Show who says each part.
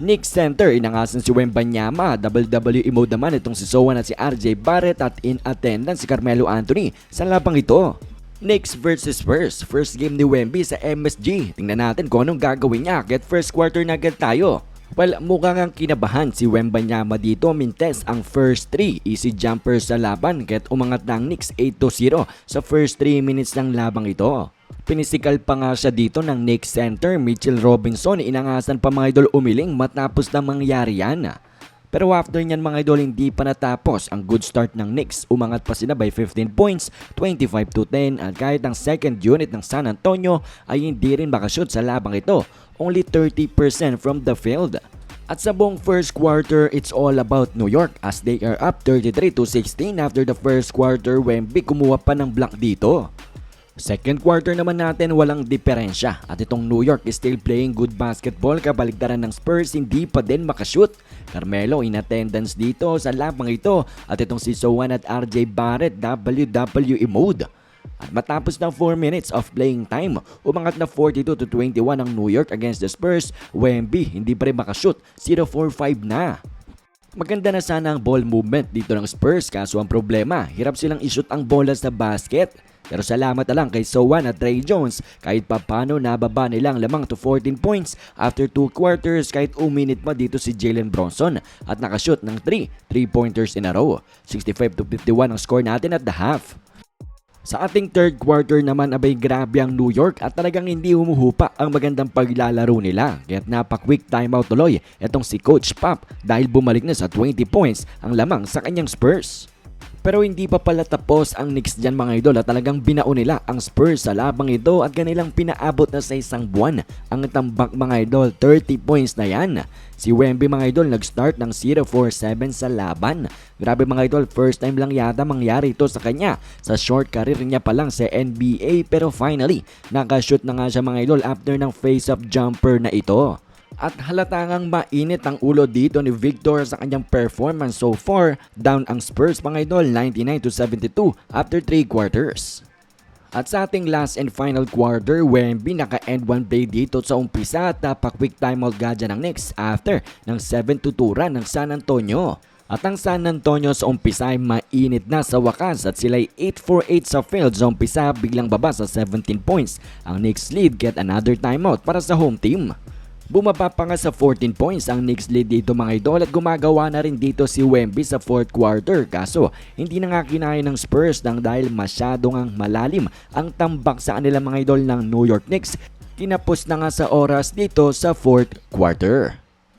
Speaker 1: Nick Center, inangasan si Wembanyama, WWE mode naman itong si Sowan at si RJ Barrett at in attendance si Carmelo Anthony sa labang ito. Knicks versus Spurs, first game ni Wemby sa MSG. Tingnan natin kung anong gagawin niya. Get first quarter na agad tayo. Well, mukhang ang kinabahan si Wembanyama dito mintes ang first 3 easy jumper sa laban get umangat ng Knicks 8-0 sa first 3 minutes ng labang ito. Pinisikal pa nga siya dito ng Knicks center Mitchell Robinson inangasan pa mga idol umiling matapos na mangyari yan. Pero after niyan mga idol hindi pa natapos ang good start ng Knicks. Umangat pa sila by 15 points, 25 to 10 at kahit ang second unit ng San Antonio ay hindi rin makashoot sa labang ito. Only 30% from the field. At sa buong first quarter, it's all about New York as they are up 33 to 16 after the first quarter Wemby kumuha pa ng block dito. Second quarter naman natin walang diferensya at itong New York is still playing good basketball kabaligtaran ng Spurs hindi pa din makashoot. Carmelo in attendance dito sa labang ito at itong si Sowan at RJ Barrett WWE mode. At matapos ng 4 minutes of playing time, umangat na 42 to 21 ang New York against the Spurs. Wemby hindi pa rin makashoot, 0-4-5 na. Maganda na sana ang ball movement dito ng Spurs kaso ang problema, hirap silang ishoot ang bola sa basket. Pero salamat na lang kay Sowan at Trey Jones kahit papano nababa nilang lamang to 14 points after 2 quarters kahit uminit pa dito si Jalen Bronson at nakashoot ng 3 3-pointers in a row. 65 to 51 ang score natin at the half. Sa ating third quarter naman abay grabe ang New York at talagang hindi humuhupa ang magandang paglalaro nila. Kaya't napa-quick timeout tuloy itong si Coach Pop dahil bumalik na sa 20 points ang lamang sa kanyang Spurs. Pero hindi pa pala tapos ang Knicks dyan mga idol at talagang binao nila ang Spurs sa labang ito at kanilang pinaabot na sa isang buwan. Ang tambak mga idol, 30 points na yan. Si Wemby mga idol nag-start ng 0-4-7 sa laban. Grabe mga idol, first time lang yata mangyari ito sa kanya. Sa short career niya pa lang sa NBA pero finally, nakashoot na nga siya mga idol after ng face-up jumper na ito. At halatangang mainit ang ulo dito ni Victor sa kanyang performance so far. Down ang Spurs mga idol 99 to 72 after 3 quarters. At sa ating last and final quarter, Wemby naka-end one play dito sa umpisa at napa-quick timeout gadya ng Knicks after ng 7-2 run ng San Antonio. At ang San Antonio sa umpisa ay mainit na sa wakas at sila'y 8-4-8 sa field sa umpisa biglang baba sa 17 points. Ang Knicks lead get another timeout para sa home team. Bumaba pa nga sa 14 points ang Knicks lead dito mga idol at gumagawa na rin dito si Wemby sa fourth quarter kaso hindi na nga kinaya ng Spurs nang dahil masyadong ang malalim ang tambak sa kanila mga idol ng New York Knicks kinapos na nga sa oras dito sa fourth quarter.